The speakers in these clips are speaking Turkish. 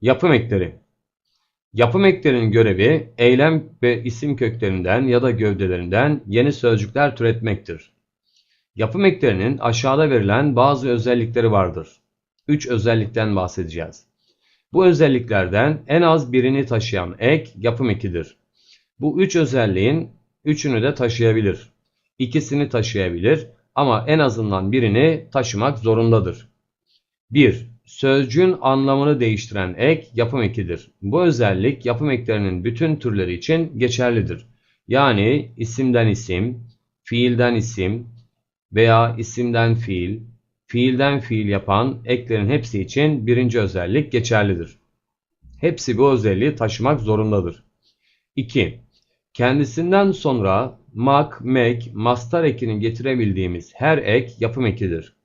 Yapım ekleri. Yapım eklerinin görevi eylem ve isim köklerinden ya da gövdelerinden yeni sözcükler türetmektir. Yapım eklerinin aşağıda verilen bazı özellikleri vardır. Üç özellikten bahsedeceğiz. Bu özelliklerden en az birini taşıyan ek yapım ekidir. Bu üç özelliğin üçünü de taşıyabilir. İkisini taşıyabilir ama en azından birini taşımak zorundadır. 1. Sözcüğün anlamını değiştiren ek yapım ekidir. Bu özellik yapım eklerinin bütün türleri için geçerlidir. Yani isimden isim, fiilden isim veya isimden fiil, fiilden fiil yapan eklerin hepsi için birinci özellik geçerlidir. Hepsi bu özelliği taşımak zorundadır. 2. Kendisinden sonra mak, mek, mastar ekini getirebildiğimiz her ek yapım ekidir.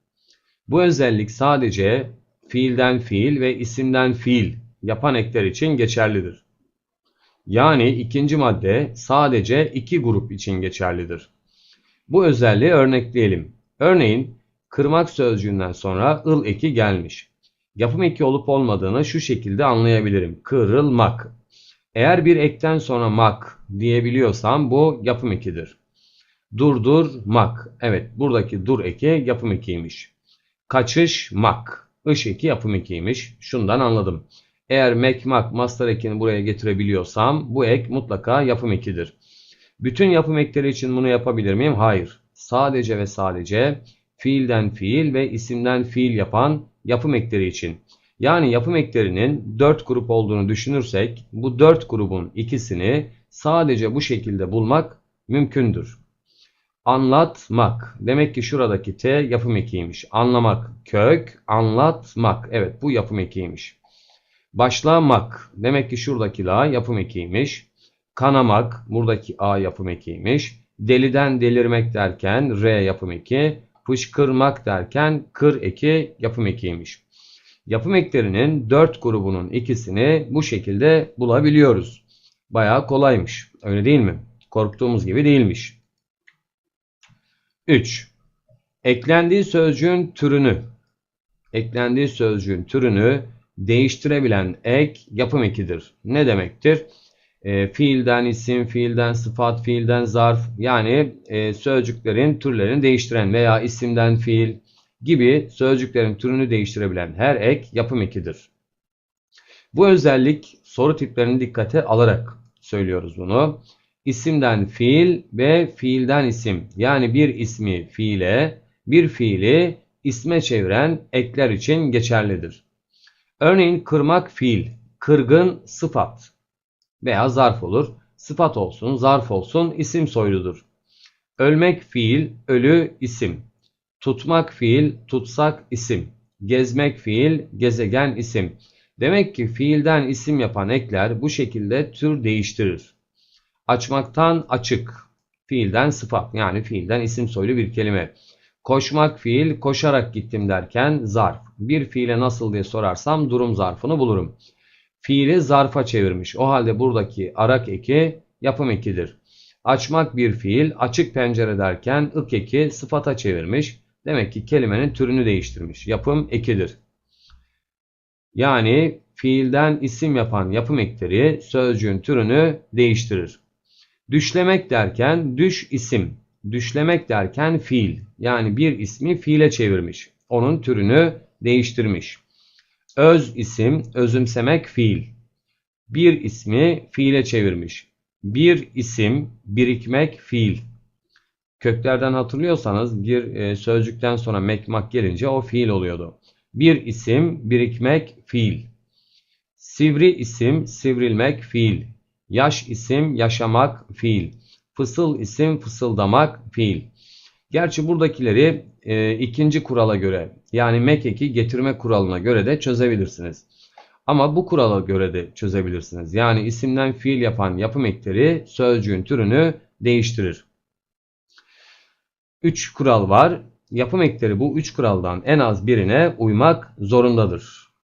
Bu özellik sadece fiilden fiil ve isimden fiil yapan ekler için geçerlidir. Yani ikinci madde sadece iki grup için geçerlidir. Bu özelliği örnekleyelim. Örneğin kırmak sözcüğünden sonra ıl eki gelmiş. Yapım eki olup olmadığını şu şekilde anlayabilirim. Kırılmak. Eğer bir ekten sonra mak diyebiliyorsam bu yapım ekidir. Durdurmak. Evet buradaki dur eki yapım ekiymiş. Kaçışmak. Iş eki yapım ekiymiş. Şundan anladım. Eğer mekmak master ekini buraya getirebiliyorsam bu ek mutlaka yapım ekidir. Bütün yapım ekleri için bunu yapabilir miyim? Hayır. Sadece ve sadece fiilden fiil ve isimden fiil yapan yapım ekleri için. Yani yapım eklerinin 4 grup olduğunu düşünürsek bu 4 grubun ikisini sadece bu şekilde bulmak mümkündür. Anlatmak. Demek ki şuradaki T yapım ekiymiş. Anlamak kök, anlatmak. Evet bu yapım ekiymiş. Başlamak. Demek ki şuradaki la yapım ekiymiş. Kanamak. Buradaki A yapım ekiymiş. Deliden delirmek derken R yapım eki. Fışkırmak derken kır eki yapım ekiymiş. Yapım eklerinin 4 grubunun ikisini bu şekilde bulabiliyoruz. Bayağı kolaymış. Öyle değil mi? Korktuğumuz gibi değilmiş. 3. Eklendiği sözcüğün türünü eklendiği sözcüğün türünü değiştirebilen ek yapım ekidir. Ne demektir? E, fiilden isim, fiilden sıfat, fiilden zarf yani e, sözcüklerin türlerini değiştiren veya isimden fiil gibi sözcüklerin türünü değiştirebilen her ek yapım ekidir. Bu özellik soru tiplerini dikkate alarak söylüyoruz bunu. İsimden fiil ve fiilden isim yani bir ismi fiile, bir fiili isme çeviren ekler için geçerlidir. Örneğin kırmak fiil, kırgın sıfat veya zarf olur. Sıfat olsun, zarf olsun, isim soyludur. Ölmek fiil, ölü isim. Tutmak fiil, tutsak isim. Gezmek fiil, gezegen isim. Demek ki fiilden isim yapan ekler bu şekilde tür değiştirir. Açmaktan açık. Fiilden sıfat yani fiilden isim soylu bir kelime. Koşmak fiil, koşarak gittim derken zarf. Bir fiile nasıl diye sorarsam durum zarfını bulurum. Fiili zarfa çevirmiş. O halde buradaki arak eki yapım ekidir. Açmak bir fiil, açık pencere derken ık eki sıfata çevirmiş. Demek ki kelimenin türünü değiştirmiş. Yapım ekidir. Yani fiilden isim yapan yapım ekleri sözcüğün türünü değiştirir. Düşlemek derken düş isim. Düşlemek derken fiil. Yani bir ismi fiile çevirmiş. Onun türünü değiştirmiş. Öz isim, özümsemek fiil. Bir ismi fiile çevirmiş. Bir isim, birikmek fiil. Köklerden hatırlıyorsanız bir e, sözcükten sonra mekmak gelince o fiil oluyordu. Bir isim, birikmek fiil. Sivri isim, sivrilmek fiil. Yaş isim, yaşamak fiil. Fısıl isim, fısıldamak fiil. Gerçi buradakileri e, ikinci kurala göre yani mekeki getirme kuralına göre de çözebilirsiniz. Ama bu kurala göre de çözebilirsiniz. Yani isimden fiil yapan yapım ekleri sözcüğün türünü değiştirir. 3 kural var. Yapım ekleri bu 3 kuraldan en az birine uymak zorundadır.